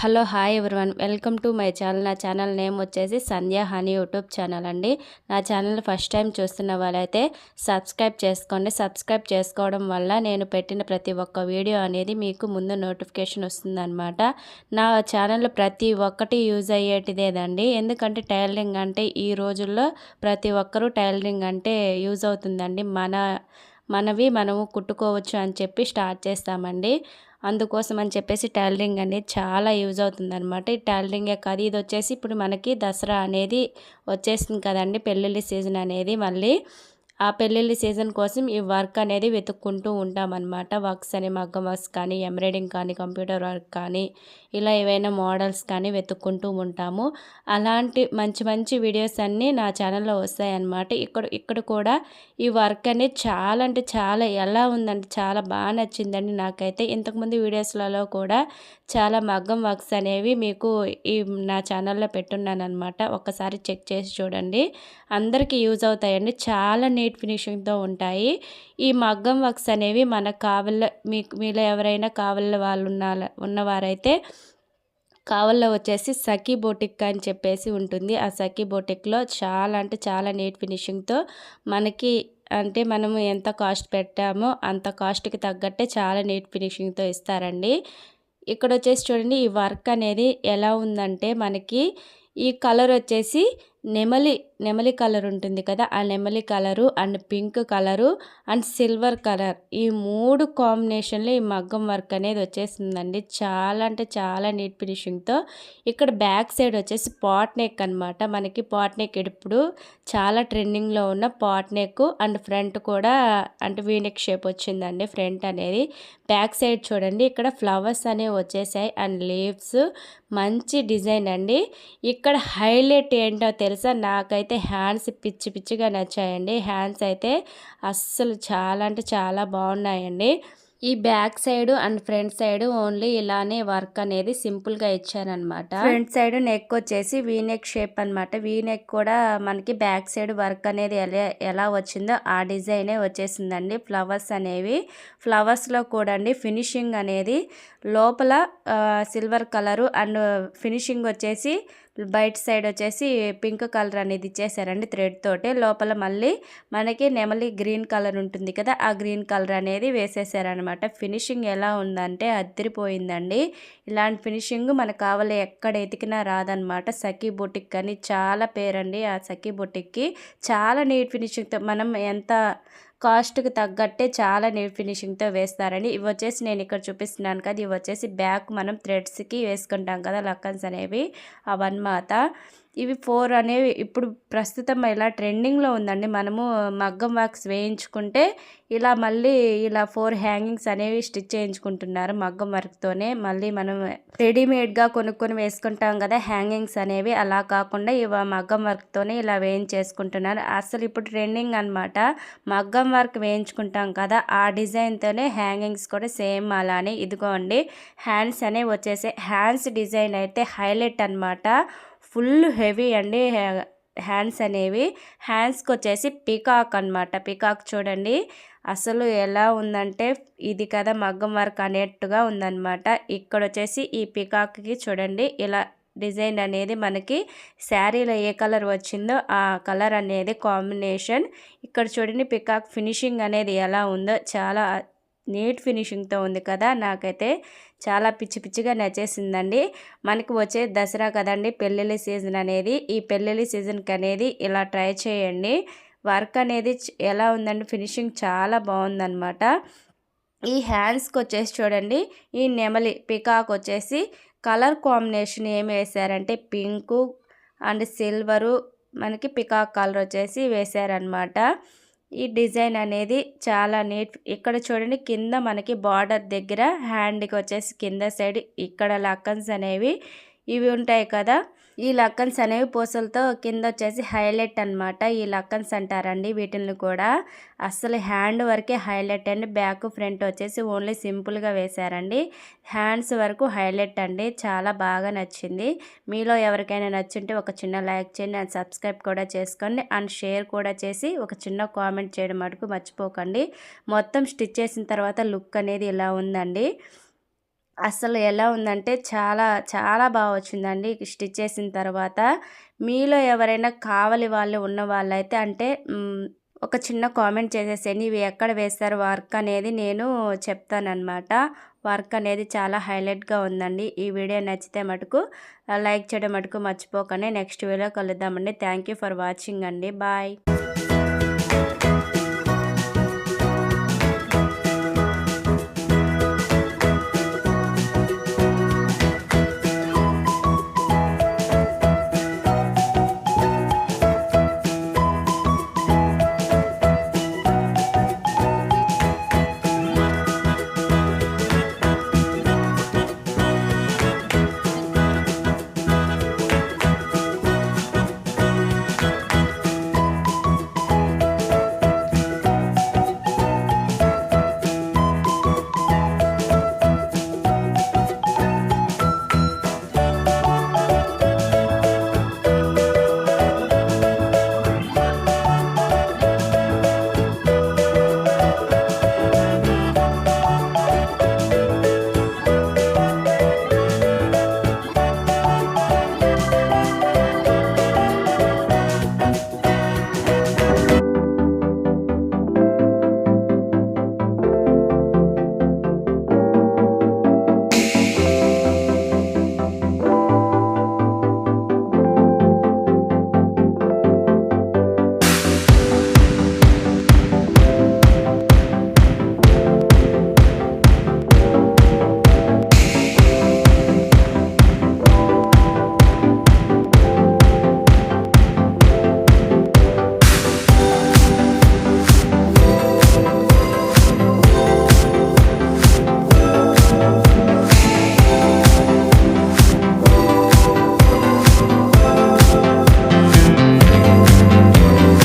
Hello hi everyone. Welcome to my channel. నా channel name వచ్చేసి Sandhya honey YouTube channel అండి. నా ఛానల్ ఫస్ట్ టైం చూస్తున్న వాళ్ళైతే సబ్స్క్రైబ్ చేసుకోండి. సబ్స్క్రైబ్ చేసుకోవడం వల్ల నేను పెట్టిన ప్రతి ఒక్క వీడియో అనేది మీకు ముందు నోటిఫికేషన్ వస్తుందన్నమాట. నా ఛానల్ ప్రతి ఒక్కటి యూజ్ అయ్యేటిదేదండి ఎందుకంటే టైలరింగ్ అంటే ఈ రోజుల్లో ప్రతి ఒక్కరూ టైలరింగ్ అంటే యూజ్ అవుతుందండి. మన మనవి మనము కుట్టుకోవచ్చు అని చెప్పి స్టార్ట్ చేస్తామండి. అందుకోసం అని చెప్పేసి టైలరింగ్ అనేది చాలా యూజ్ అవుతుందన్నమాట. ఈ టైలరింగే కాదు ఇది వచ్చేసి ఇప్పుడు మనకి దసరా అనేది వచ్చేస్తుంది కదండి పెళ్ళిళ్ళ సీజన్ అనేది మళ్ళీ. ఆ పెళ్ళిళ్ళ సీజన్ కోసం ఈ వర్క్ అనేది వెతుక్కుంటూ ఉంటామన్నమాట. వర్క్స్ అని మగ్గం వర్క్స్ కానీ ఎంబ్రాయిడింగ్ కానీ కంప్యూటర్ వర్క్ కానీ ఇలా ఏవైనా మోడల్స్ కానీ వెతుక్కుంటూ ఉంటాము. అలాంటి మంచి మంచి వీడియోస్ అన్నీ నా ఛానల్లో వస్తాయన్నమాట. ఇక్కడ ఇక్కడ కూడా ఈ వర్క్ అనేది చాలా అంటే చాలా ఎలా ఉందంటే చాలా బాగా నచ్చిందండి నాకైతే. ఇంతకుముందు వీడియోస్లలో కూడా చాలా మగ్గం వర్క్స్ అనేవి మీకు ఈ నా ఛానల్లో పెట్టున్నాను అనమాట ఒకసారి చెక్ చేసి చూడండి. అందరికీ యూజ్ అవుతాయండి. చాలా నీట్ నీట్ ఫినిషింగ్తో ఉంటాయి. ఈ మగ్గం వర్క్స్ అనేవి మనకు కావాల మీకు మీలో ఎవరైనా కావాల వాళ్ళు ఉన్న ఉన్నవారైతే కావల్లో వచ్చేసి సఖీ బోటిక్ అని చెప్పేసి ఉంటుంది. ఆ సఖీ బోటిక్లో చాలా అంటే చాలా నీట్ ఫినిషింగ్తో మనకి అంటే మనము ఎంత కాస్ట్ పెట్టామో అంత కాస్ట్కి తగ్గట్టే చాలా నీట్ ఫినిషింగ్తో ఇస్తారండి. ఇక్కడ వచ్చేసి చూడండి ఈ వర్క్ అనేది ఎలా ఉందంటే మనకి ఈ కలర్ వచ్చేసి నెమలి నెమలి కలర్ ఉంటుంది కదా ఆ నెమలి colour and pink colour and silver colour. ఈ మూడు కాంబినేషన్లో ఈ మగ్గం వర్క్ అనేది వచ్చేసిందండి చాలా అంటే చాలా నీట్ ఫినిషింగ్తో. ఇక్కడ బ్యాక్ సైడ్ వచ్చేసి పాట్ నెక్ అనమాట మనకి పాట్ నెక్ ఇప్పుడు చాలా ట్రెండింగ్లో ఉన్న పాట్ నెక్ అండ్ ఫ్రంట్ కూడా అంటే వీనెక్ షేప్ వచ్చిందండి ఫ్రంట్ అనేది. బ్యాక్ సైడ్ చూడండి ఇక్కడ ఫ్లవర్స్ అనేవి వచ్చేసాయి అండ్ లీవ్స్. మంచి డిజైన్ అండి. ఇక్కడ హైలైట్ ఏంటో తెలుసు? నాకైతే హ్యాండ్స్ పిచ్చి పిచ్చిగా నచ్చాయండి. హ్యాండ్స్ అయితే అస్సలు చాలా అంటే చాలా బాగున్నాయండి. ఈ back side and front side only ఇలానే వర్క్ అనేది సింపుల్గా ఇచ్చారనమాట ఫ్రంట్ సైడ్ నెక్ వచ్చేసి వీ నెక్ షేప్ అనమాట వీ నెక్ కూడా మనకి బ్యాక్ సైడ్ వర్క్ అనేది ఎలా ఎలా వచ్చిందో ఆ డిజైనే వచ్చేసిందండి. ఫ్లవర్స్ అనేవి. ఫ్లవర్స్లో కూడా అండి ఫినిషింగ్ అనేది లోపల సిల్వర్ కలరు అండ్ ఫినిషింగ్ వచ్చేసి బయట సైడ్ వచ్చేసి పింక్ కలర్ అనేది ఇచ్చేసారండి థ్రెడ్ తోటి. లోపల మళ్ళీ మనకి నెమలి గ్రీన్ కలర్ ఉంటుంది కదా ఆ గ్రీన్ కలర్ అనేది వేసేసారనమాట. ఫినిషింగ్ ఎలా ఉందంటే అద్దరిపోయిందండి. ఇలాంటి ఫినిషింగ్ మనకు కావాలి ఎక్కడ ఎతికినా రాదనమాట. సఖీ బొటిక్ అని చాలా పేరండి ఆ సఖీ బొటిక్కి. చాలా నీట్ ఫినిషింగ్తో మనం ఎంత కాస్ట్కి తగ్గట్టే చాలా నీట్ ఫినిషింగ్తో వేస్తారండి ఇవి వచ్చేసి నేను ఇక్కడ చూపిస్తున్నాను కదా ఇవి వచ్చేసి బ్యాక్ మనం థ్రెడ్స్కి వేసుకుంటాం కదా లక్కన్స్ అనేవి. అవన్నమాట ఇవి ఫోర్ అనేవి ఇప్పుడు ప్రస్తుతం ఇలా ట్రెండింగ్లో ఉందండి. మనము మగ్గం వర్క్స్ వేయించుకుంటే ఇలా మళ్ళీ ఇలా ఫోర్ హ్యాంగింగ్స్ అనేవి స్టిచ్ చేయించుకుంటున్నారు మగ్గం వర్క్తోనే. మళ్ళీ మనం రెడీమేడ్గా కొనుక్కొని వేసుకుంటాం కదా హ్యాంగింగ్స్ అనేవి. అలా కాకుండా ఇవి మగ్గం వర్క్తోనే ఇలా వేయించేసుకుంటున్నారు. అసలు ఇప్పుడు ట్రెండింగ్ అనమాట మగ్గం వర్క్ వేయించుకుంటాం కదా ఆ డిజైన్తోనే హ్యాంగింగ్స్ కూడా సేమ్ అలానే. ఇదిగోండి హ్యాండ్స్ అనేవి వచ్చేసి హ్యాండ్స్ డిజైన్ అయితే హైలైట్ అనమాట ఫుల్ హెవీ అండి హ్యాండ్స్ అనేవి. హ్యాండ్స్కి వచ్చేసి పికాక్ అనమాట పికాక్ చూడండి. అసలు ఎలా ఉందంటే ఇది కదా మగ్గం వర్క్ అనేట్టుగా ఉందన్నమాట. ఇక్కడ వచ్చేసి ఈ పికాక్కి చూడండి. ఇలా డిజైన్ అనేది మనకి శారీలో ఏ కలర్ వచ్చిందో ఆ కలర్ అనేది కాంబినేషన్. ఇక్కడ చూడండి పికాక్ ఫినిషింగ్ అనేది ఎలా ఉందో. చాలా నీట్ ఫినిషింగ్తో ఉంది కదా! నాకైతే చాలా పిచ్చి పిచ్చిగా నచ్చేసిందండి. మనకి వచ్చే దసరా కదండి పెళ్ళిళ్ళ సీజన్ అనేది. ఈ పెళ్ళిళ్ళ సీజన్కి అనేది ఇలా ట్రై చేయండి. వర్క్ అనేది ఎలా ఉందండి ఫినిషింగ్ చాలా బాగుందనమాట ఈ హ్యాండ్స్కి వచ్చేసి చూడండి ఈ నెమలి పికాక్ వచ్చేసి కలర్ కాంబినేషన్ ఏమి వేశారంటే పింకు అండ్ సిల్వరు మనకి పికాక్ కలర్ వచ్చేసి వేసారనమాట ఈ డిజైన్ అనేది చాలా నీట్. ఇక్కడ చూడండి కింద మనకి బార్డర్ దగ్గర హ్యాండ్కి వచ్చేసి కింద సైడ్ ఇక్కడ లక్కన్స్ అనేవి ఇవి ఉంటాయి కదా. ఈ లక్కన్స్ అనేవి పూసలతో కింద వచ్చేసి హైలైట్ అనమాట ఈ లక్కన్స్ అంటారండి వీటిని కూడా. అస్సలు హ్యాండ్ వరకే హైలైట్ అండి. బ్యాక్ ఫ్రంట్ వచ్చేసి ఓన్లీ సింపుల్గా వేశారండి. హ్యాండ్స్ వరకు హైలైట్ అండి. చాలా బాగా నచ్చింది. మీలో ఎవరికైనా నచ్చింటే ఒక చిన్న లైక్ చేయండి అండ్ సబ్స్క్రైబ్ కూడా చేసుకోండి. అండ్ షేర్ కూడా చేసి ఒక చిన్న కామెంట్ చేయడం మటుకు మర్చిపోకండి. మొత్తం స్టిచ్ చేసిన తర్వాత లుక్ అనేది ఇలా ఉందండి. అసలు ఎలా ఉందంటే చాలా చాలా బాగా వచ్చిందండి. స్టిచ్ చేసిన తర్వాత మీలో ఎవరైనా కావాలి వాళ్ళు ఉన్న వాళ్ళైతే అంటే ఒక చిన్న కామెంట్ చేసేసేయండి. ఇవి ఎక్కడ వేస్తారు వర్క్ అనేది నేను చెప్తానన్నమాట. వర్క్ అనేది చాలా హైలైట్గా ఉందండి. ఈ వీడియో నచ్చితే మటుకు లైక్ చేయడం మటుకు మర్చిపోకండి. నెక్స్ట్ వీడియో కలుద్దామండి. థ్యాంక్ యూ ఫర్ వాచింగ్ అండి. బాయ్.